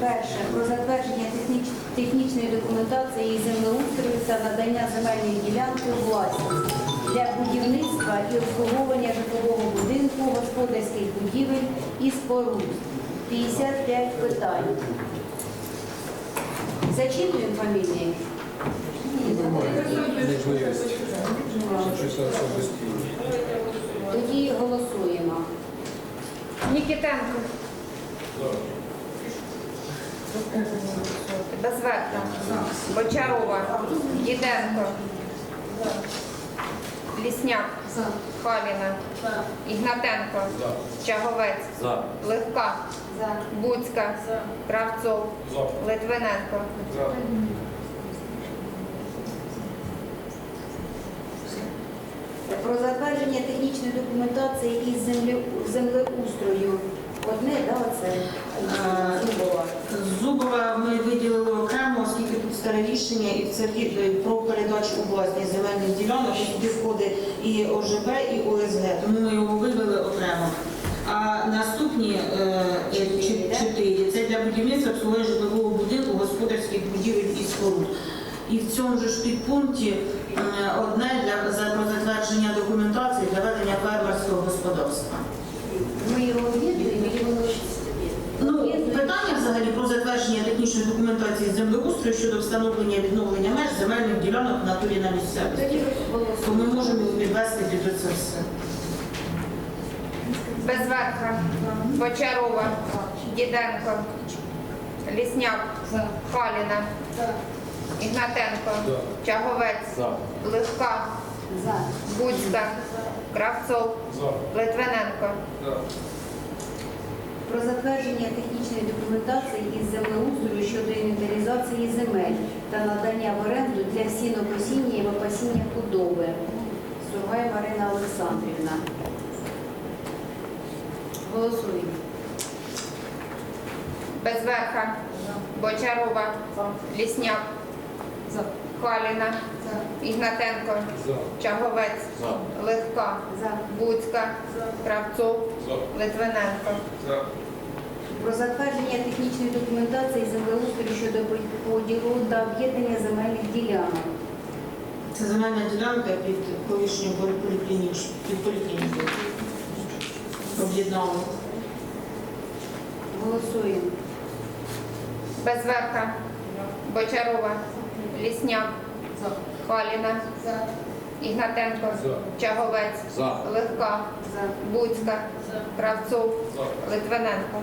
Перше. Про затвердження техніч- технічної документації і землеустрою та надання земельної ділянки у власність для будівництва і обслуговування житлового будинку, господарських будівель і споруд. 55 питань. Зачитуємо фамілії? Тоді голосуємо. Нікітенко. Безверта. Бочарова. Діденко. Лісняк. Халіна. Ігнатенко. Чаговець. Легка. Буцька. Кравцов. Литвиненко. Про затвердження технічної документації із землеустрою. Одне, да, оце Е, Зубова. Зубова ми виділили окремо, оскільки тут старе рішення, і це про передачу у власність земельних ділянок, і туди входить і ОЖБ, і ОСГ, тому ми його вивели окремо. А наступні е, чотири це для будівництва обслуговування житлового будинку, господарських будівель і споруд. І в цьому ж підпункті е, одне для за затвердження документації для ведення фермерського господарства. Ми його об'єднуємо і воно Ну, питання взагалі про затвердження технічної документації землеустрою щодо встановлення і відновлення меж земельних ділянок в натурі на місцевості. То ми можемо підвести під це все. Безверха. Бочарова. Діденко. Лісняк. Халіна. Ігнатенко. Чаговець. За. Буцька. Кравцов. Литвиненко. Про затвердження технічної документації із землеустрою щодо інвентаризації земель та надання в оренду для сінокосіння і випасіння худоби. Сургай Марина Олександрівна. Голосуємо. Безверха. Бочарова. Лісняк. Халіна. Ігнатенко. Чаговець. За. Легка. За. Буцька. Кравцов. Литвиненко. Про затвердження технічної документації землеустрою щодо поділу та об'єднання земельних ділянок. Це земельна ділянка під колишньою поліклініч, під поліклінікою. Об'єднали. Голосуємо. Безверха. Бочарова. Лісняк. Халіна. Ігнатенко. Чаговець. За. Легка. За. Буцька. Кравцов. Литвиненко.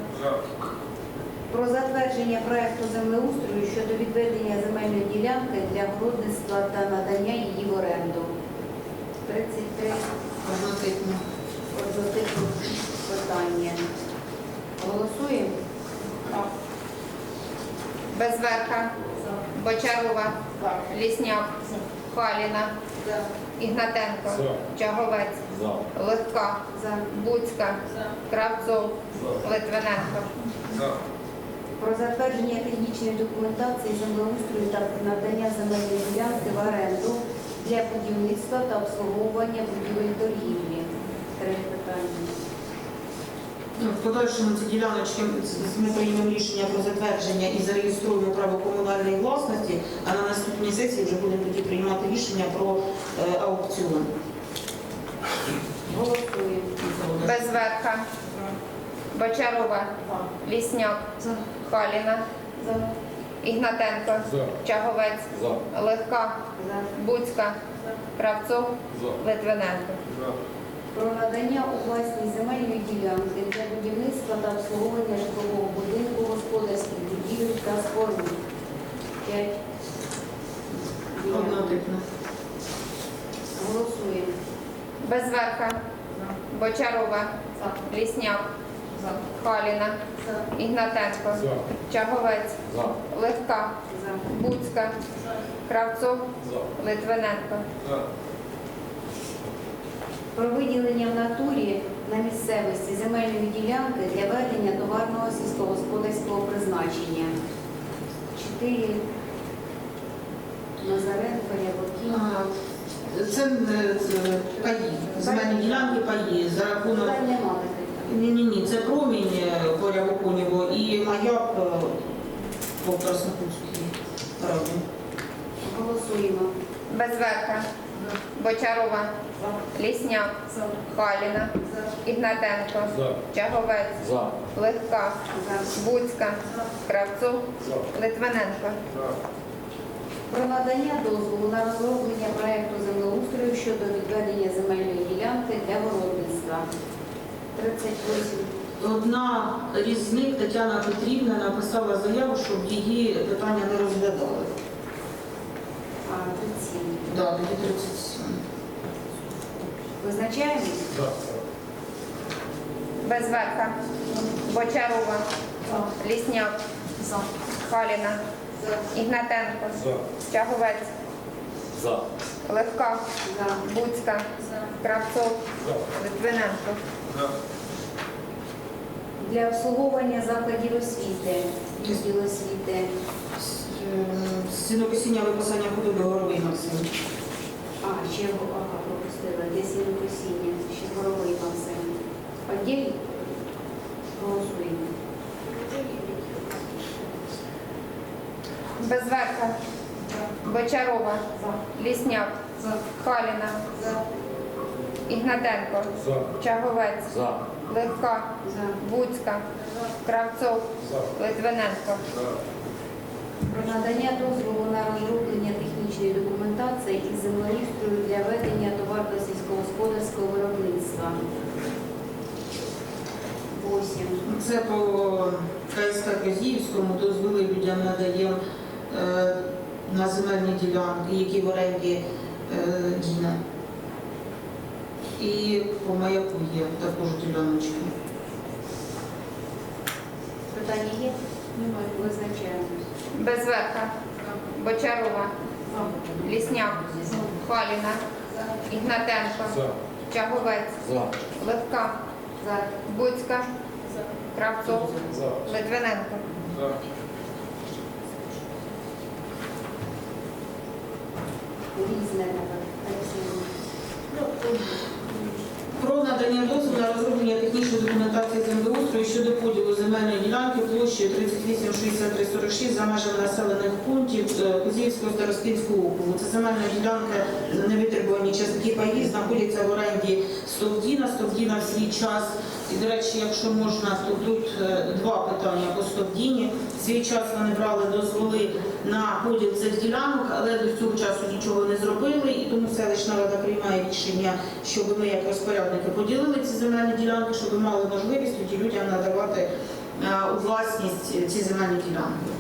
Про затвердження проекту землеустрою щодо відведення земельної ділянки для городництва та надання її в оренду. 33 Однотипно. однотипне питання. Голосуємо? Безверха. Бочарова. Лісняк. Халіна. Ігнатенко. Чаговець. За. Легка. За. Буцька. Кравцов. Литвиненко. Про затвердження технічної документації землеустрою та надання земельної ділянки в оренду для будівництва та обслуговування будівель торгівлі. Три питання. Ну, В подальшому ці діляночки ми приймемо рішення про затвердження і зареєструємо право комунальної власності, а на наступній сесії вже будемо тоді приймати рішення про е, аукціон. Голосуємо. Безверха. Бочарова. Лісняк. Халіна. Ігнатенко. Чаговець. Легка. Буцька. Кравцов. Литвиненко. Про надання у власність земельної ділянки для будівництва та обслуговування житлового будинку, господарських будівель та споруд. П'ять. ділянок. Однотипно. Голосуємо. Безверха. Бочарова. Лісняк. Халіна. Ігнатенко. Чаговець. За. Легка. За. Буцька. Кравцов. Литвиненко. Про виділення в натурі на місцевості земельної ділянки для ведення товарного сільськогосподарського призначення. Чотири. Назаренко, Ябокін. Ага. Це е, це паї, земельні ділянки паї за рахунок Питань. Ні, ні, ні, це промінь е, по Рябоконєву і маяк е, по Краснокутській раді. Голосуємо. Безверха, Бочарова, Лісняк, Халіна, Ігнатенко. Чаговець, Легка. Буцька, Кравцов, Литвиненко. Про надання дозволу на розроблення проекту землеустрою щодо відведення земельної ділянки для городництва. 38. Одна із них, Тетяна Петрівна, написала заяву, щоб її питання не розглядали. А, 37. Да, тоді 37. Визначаємось? За. Безверха, Бочарова, Лісняк, Халіна, Ігнатенко, За. Чаговець, За. Легка, За. Буцька, Кравцов, За. Литвиненко. За. Для обслуговування закладів освіти, відділ освіти. Сінокосіння виписання худоби горовий Максим. А, ще ага, пропустила, для сінокосіння, ще горовий Максим. Отділь голосуємо. Безверха, Бочарова, Лісняк, Халіна, Ігнатенко, За. Чаговець, За. Легка, За. Буцька, Кравцов, За. Литвиненко. Про надання дозволу на розроблення технічної документації із землеустрою для ведення товарно сільськогосподарського виробництва. 8. Це по КСК Козіївському дозволи людям надаємо е, на земельні ділянки, які в оренді е, Діна. І по маяку є також діляночки. Питання є? Немає. Визначаємось. Безверха, Бочарова, Лісняк, Халіна, Ігнатенко. Чаговець, За. Буцька, Кравцов. Литвиненко. Різне. Про надання дозволу на розроблення технічної документації землеустрою щодо поділу земельної ділянки площею 38 63 46 за межами населених пунктів Кузівського Козівського старостинського округу. Це земельна ділянка невитребувані частки паїв знаходяться в оренді Стовдіна. Стовдіна в свій час. І, до речі, якщо можна, то тут е, два питання по Стовдіні. Свій час вони брали дозволи на поділ цих ділянок, але до цього часу нічого не зробили, і тому селищна рада приймає рішення, щоб ми як розпорядники поділили ці земельні ділянки, щоб мали можливість тоді людям надавати е, у власність ці земельні ділянки.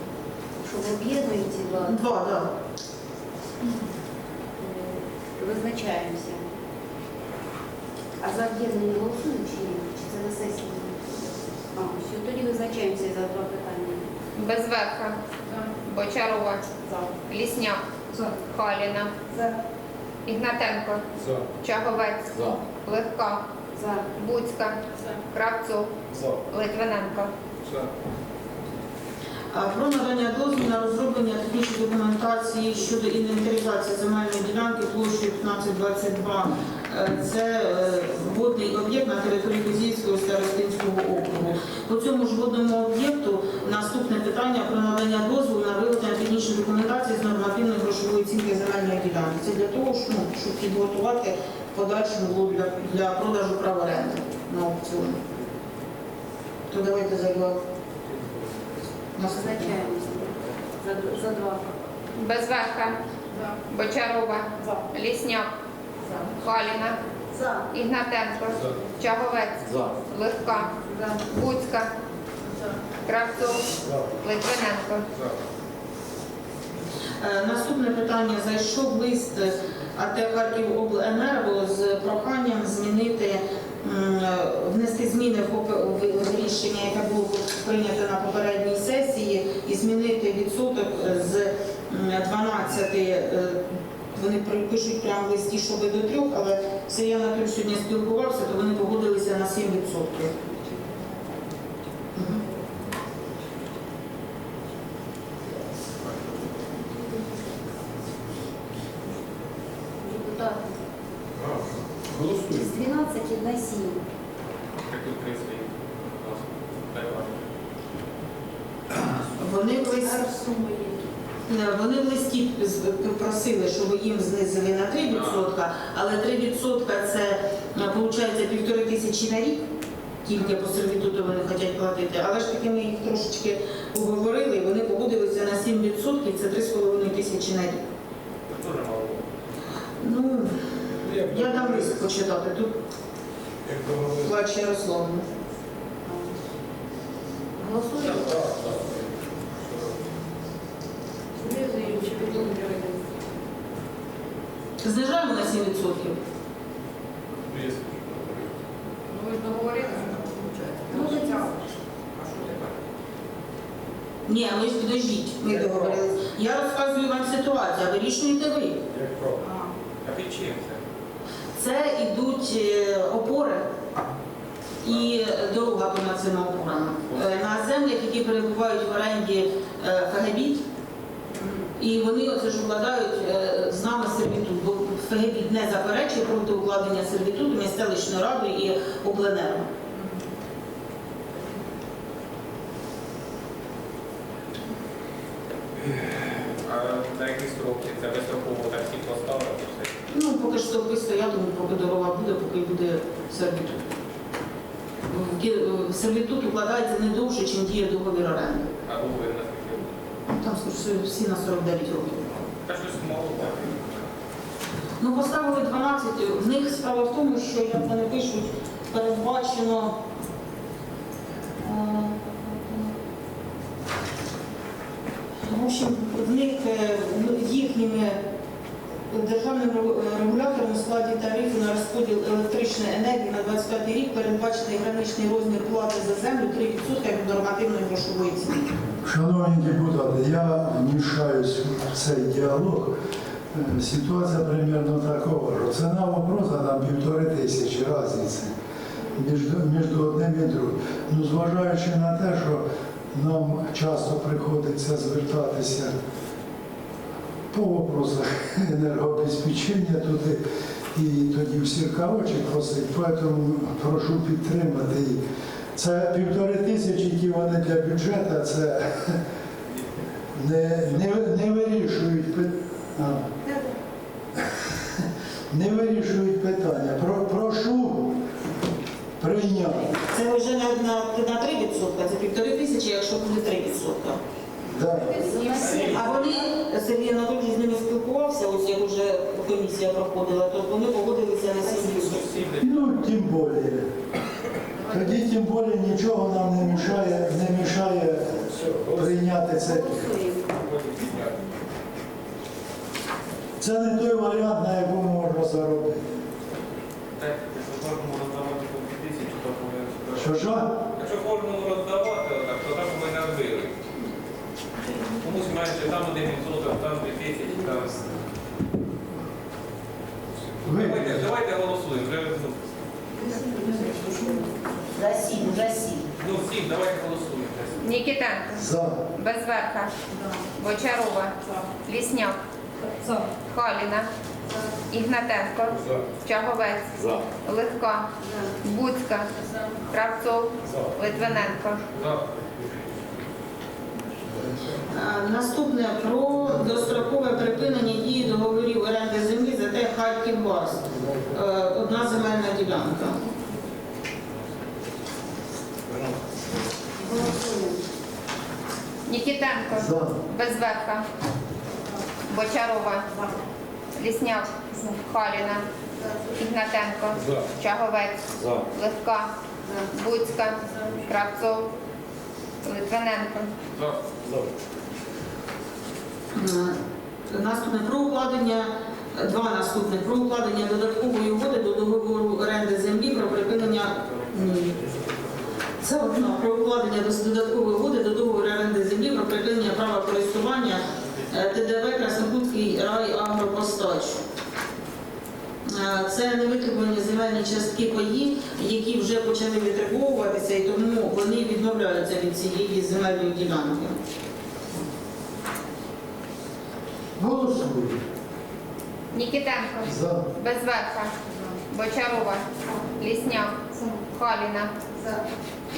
Що об'єднують ці два? Два, так. Е, Визначаємося. А за об'єднання голосуємо чи ні? На сесії? А, все, тоді визначаємося за два питання. Безверха, Бочарова, Лісняк, Халіна, За. Ігнатенко, За. Чаговець, За. Легка, За. Буцька, Кравцов, За. Литвиненко. За. Про надання дозволу на розроблення технічної документації щодо інвентаризації земельної ділянки площею 1522. Е, Це е, водний об'єкт на території Козівського старостинського округу. По цьому ж водному об'єкту наступне питання про надання дозволу на виготовлення технічної документації з нормативної грошової оцінки земельної ділянки. Це для того, щоб, ну, щоб підготувати подальшому було для, для продажу права оренди на аукціоні. То давайте за два. Наступне. Визначаємося. За, за два. Безверха, Бочарова, Лісняк, Халіна, За. Ігнатенко, За. Чаговець, За. Легка, За. Буцька, Кравцов, За. Литвиненко. За. Е, Наступне питання. Зайшов лист АТ Харківобленерго з проханням змінити, м, внести зміни в рішення, яке було прийнято на попередній сесії, і змінити відсоток з м, 12, е, вони пишуть прямо листі, щоб до трьох, але все я Анатолійович сьогодні спілкувався, то вони погодилися на 7 відсотків. Депутати. Голосуємо. З 12 на 7. Як тут 30 Вони в листі, Е, вони в листі просили, щоб їм знизили на 3%, але 3% це виходить півтори тисячі на рік. Тільки по сервітуту вони хочуть платити. Але ж таки ми їх трошечки уговорили, і вони погодилися на 7%, це 3,5 тисячі на рік. Дуже мало. Ну, я дам лист почитати. Тут Як договорились? плач Ярославна. Голосуємо. Так, так. Знижаємо на 7%. Ну, що. Ну, ви ж договорилися, виходить. Ну, це. А що тепер? Ні, ви ж підождіть, ми договорились. Я розказую вам ситуацію, а вирішуєте ви. Як правильно? А. Під чим це? Це йдуть е, опори і дорога понад цими опорами. Е, На землях, які перебувають в оренді е, Фагебіт, і вони оце ж укладають е, з нами сервітут, бо Фагебіт не заперечує проти укладення сервітуту між селищною радою і обленерго. А на які строки? Це безстроково так всі поставили. Ну, поки що стовпи стоятимуть, поки дорога буде, поки буде сервітут. Сервітут укладається не довше, ніж діє договір оренди. А договір на? Там скажу, всі на 49 років. Ну, поставили 12. В них справа в тому, що, як вони пишуть, передбачено. е, В общем, в них е, їхніми державним регу- регулятором у складі тарифу на розподіл електричної енергії на 25 рік передбачений граничний розмір плати за землю 3% від нормативної грошової ціни. Шановні депутати, я вмішаюсь в цей діалог. Е, Ситуація примерно такова, ціна вопроса там півтори тисячі різниці між, між одним і другим. Ну, зважаючи на те, що нам часто приходиться звертатися по вопросах енергообезпечення тут і, тоді в сіркавочі просить, тому прошу підтримати. Це півтори тисячі, які вони для бюджету, це не, не, не вирішують питання. Не вирішують питання. Про, прошу прийняти. Це вже на, на, на 3%, це півтори тисячі, якщо буде 3%. Да. А вони, Сергій Анатолійович з ними спілкувався, ось як вже комісія проходила, то вони погодилися на 7%. Ну, тим більше. Тоді тим більше нічого нам не мішає, не мішає прийняти це. Це не той варіант, на якому можна заробити. Так, якщо кожному роздавати по 2 тисячі, то повинен Що ж? Якщо кожному роздавати, то так ми не робили. Комусь менше, там один відсоток, там 2 тисячі, там... Давайте, давайте голосуємо. Ну, За 7, за 7. ну всім, давайте голосуємо. Нікітенко, за. Безверха, Бочарова, Лісняк, Халіна, Ігнатенко, За. Чаговець, Легка, Буцька, Кравцов, Литвиненко. Наступне про дострокове припинення дії договорів оренди землі за те Харків Барс. Е, Одна земельна ділянка. Нікітенко, За. Безверха, Бочарова, Лісняк, Халіна, Ігнатенко. Чаговець, Легка, Буцька, Кравцов, Литвиненко. За. Е, Наступне про укладення, два наступних про укладення додаткової угоди до договору оренди землі про припинення. Ні. Це одно про укладення до- додаткової угоди до договору оренди землі про припинення права користування е, ТДВ Краснопутський рай агропостач. Е, Це невитребувані земельні частки паї, які вже почали витребовуватися, і тому вони відмовляються від цієї земельної ділянки. Голосуємо. Нікітенко, За. Безверха, Бочарова, Лісняк, Халіна,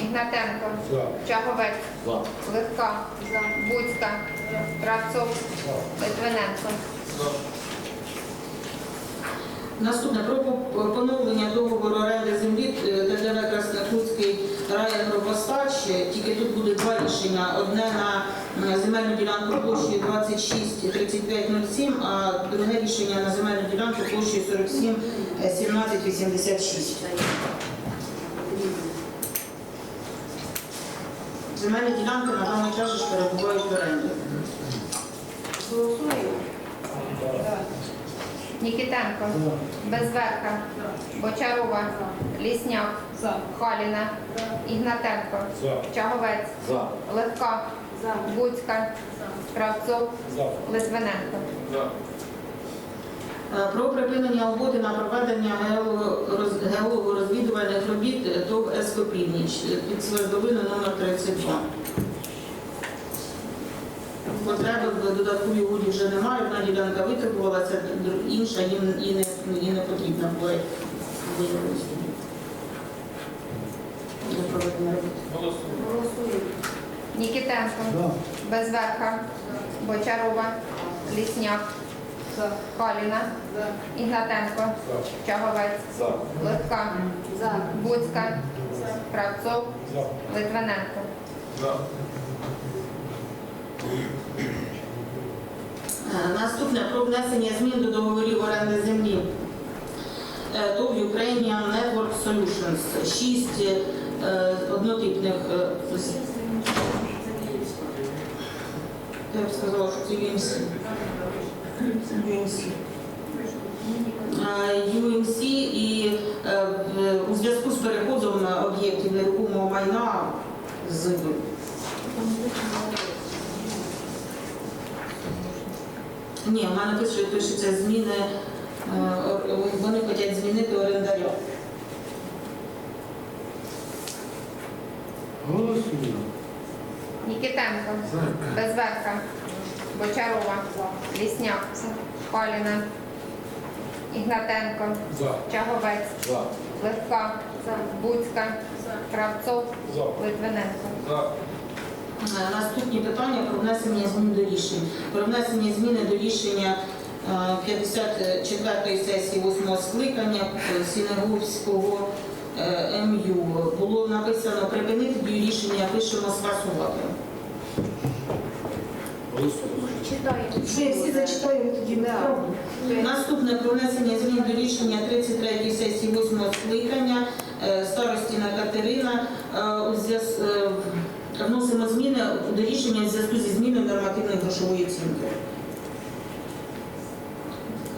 Ігнатенко, За. Чаговець, За. Легка, Буцька, Кравцов, Литвиненко. За. Наступне про поновлення договору оренди землі е, ДДВ Краснокутський райагробостач. Тільки тут буде два рішення. Одне на земельну ділянку площею 26 3507, а друге рішення на земельну ділянку площею 47 17 86. Земельні ділянки на даний час перебувають в оренді. Голосуємо. Нікітенко, Безверка, Бочарова, Лісняк, Халіна, Ігнатенко, За. Чаговець, За. Легка, Буцька, Кравцов, За. Литвиненко. За. Е, Про припинення угоди на проведення геолого-роз- робіт ТОВ СК «Північ» під Свердловиною номер 32. Потреби в додатковій угоді вже немає, одна ділянка витребувалася, інша їм і не, і не потрібна була. Голосуємо. Нікітенко, Да. Безверка, Бочарова, Лісняк, Халіна, Ігнатенко, За. Чаговець, За. Легка, За. Буцька, Кравцов, За. Литвиненко. За. Е, Наступне про внесення змін до договорів оренди землі. Е, ТОВ Ukrainian Network Solutions. Шість е, однотипних. Я б сказала, що це UMC. UMC. І у зв'язку з переходом об'єктів нерухомого майна з Ні, в мене пише, пишеться зміни, е, вони хочуть змінити орендаря. Голосуємо. Нікітенко, Безверка, Бочарова, Лісняк, Халіна, Ігнатенко, За. Чаговець, За. Легка, Буцька, Кравцов, За. Литвиненко. Е, Наступні питання про внесення змін до рішень. Про внесення зміни до рішення е, 54-ї сесії 8-го скликання е, Сінеговського е, МЮ. Було написано припинити дію рішення, пишемо скасувати. Всі тоді не. Наступне про внесення змін до рішення 33-ї сесії 8 скликання е, старостіна Катерина е, у зв'яз- е, вносимо зміни до рішення в зв'язку зі зміною нормативної грошової оцінки.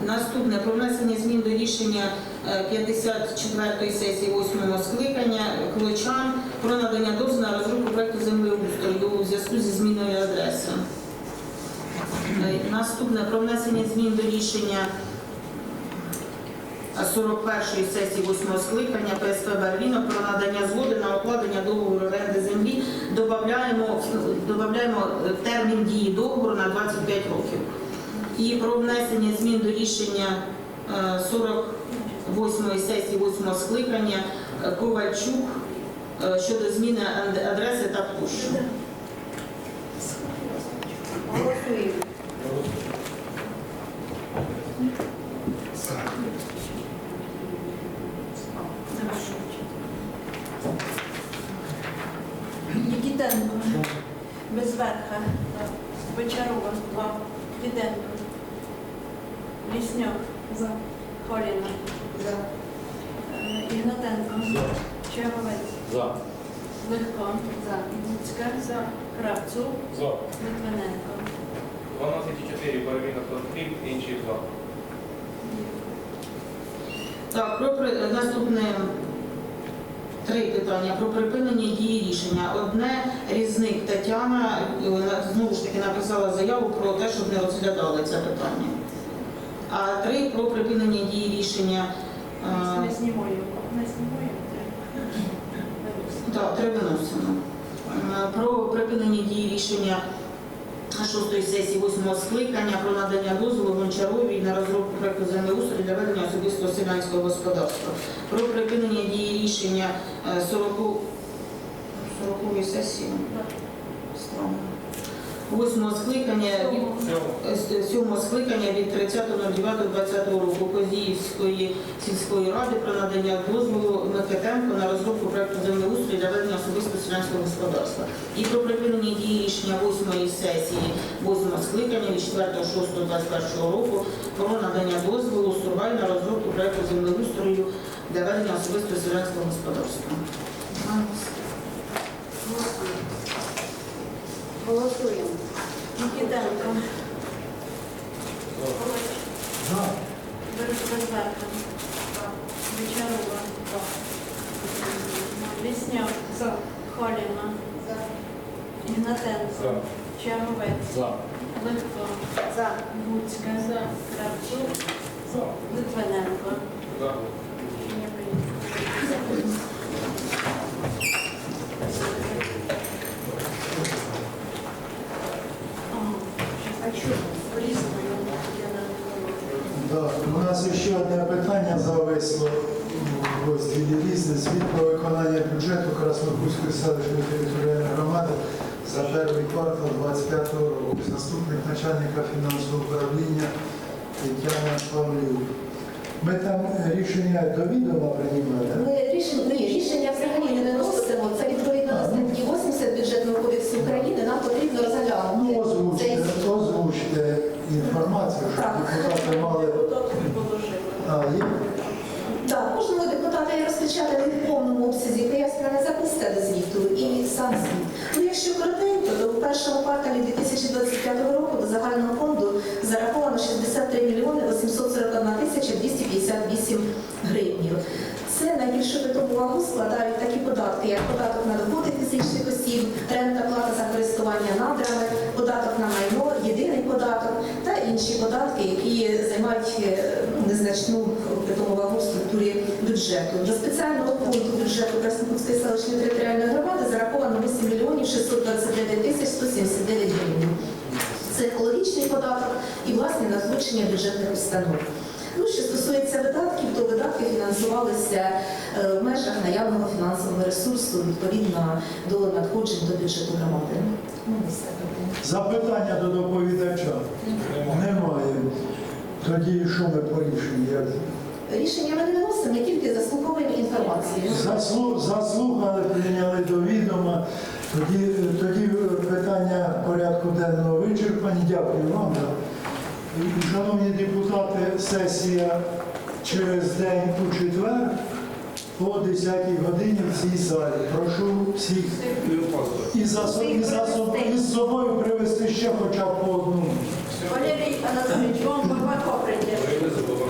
Наступне про внесення змін до рішення е, 54-ї сесії 8 скликання Клочан про надання дозволу на розробку проекту землеустрою у зв'язку зі зміною адреси. Е, Наступне про внесення змін до рішення 41-ї сесії 8 скликання ПСП Барвінок про надання згоди на укладення договору оренди землі. Добавляємо е, термін дії договору на 25 років. І про внесення змін до рішення е, 48-ї сесії 8 скликання е, Ковальчук е, щодо зміни адреси та площі. Голосуємо. Нікітенко. Безверха. Бочарова. Діденко. Лісняк. За. Холіна. За. Ігнатенко. За. Черговець. За. Легко. За. Буцька. За. Кравцов. За. Литвиненко. 12,4 половина платив, інші за. Так, про при- наступне три про припинення дії рішення. Одне різник Тетяна знову ж таки написала заяву про те, щоб не розглядали це питання. А три про припинення дії рішення. Не знімаю. Не знімаю. Так, три виносимо. Про припинення дії рішення шостої сесії восьмого скликання про надання дозволу Гончаровій на розробку проекту землеустрою для ведення особистого селянського господарства. Про припинення дії рішення е, 40 40-ї сесії. Странно. Восьмого скликання від сьомого. Скликання від 30.09.2020 року Козіївської сільської ради про надання дозволу Микитенко на розробку проекту землеустрою для ведення особистого селянського господарства. І про припинення дії рішення восьмої сесії восьмого скликання від 4.06.21 року про надання дозволу Сурвай на розробку проекту землеустрою для ведення особистого селянського господарства. Голосуємо. Нікітенко. За. Безверка. Бочарова. Лісняк. Халіна. Ігнатенко. Чаровець. За. Левко. Буцька. Кравчук. Литвиненко. За. Рішення прийнято. А чому? По-різному я не Да, у одне питання зависло в розділі різне. Звіт про виконання бюджету Краснокутської селищної територіальної громади за перший квартал 25 року. Заступник начальника фінансового управління Тетяна Павлюк. Ми там рішення до відома приймали. Ми рішення, ні, рішення взагалі не виносимо. Це відповідно до статті 80 бюджетного кодексу України. Нам потрібно Ну, озвучте, озвучте інформацію, щоб Так. депутати мали. Так, кожному депутату є розпечатати в повному обсязі пояснювальне записке до звіту і сам звіт. Ну, якщо коротенько, то в першому кварталі 2025 року до загального фонду зараховано 63 мільйони 841 тисяча 258 гривнів. Це найбільшу питому вагу складають такі податки, як податок на доходи фізичних осіб, рента плата за користування надрами, податок на майно, єдиний податок та інші податки, які займають е, незначну вагу в структурі бюджету. До спеціального фонду бюджету Краснопутської селищної територіальної громади зараховано 8 мільйонів 629 тисяч 179 гривень. Це екологічний податок і власне надходження бюджетних установ. Ну, що стосується видатків, то видатки фінансувалися е, в межах наявного фінансового ресурсу відповідно до надходжень до бюджету громади. Ну. Запитання до доповідача? Немає. Тоді що ми по рішенню? Рішення ми не виносимо, ми тільки заслуховуємо інформацію. Заслу- Заслухали, прийняли до відома. Тоді, тоді питання порядку денного вичерпані. Дякую вам. Шановні депутати, сесія через день у четвер о 10 годині в цій залі. Прошу всіх і за, і за собою, і з собою привезти ще хоча б по одному. Валерій Анатолійович, вам молоко прийде.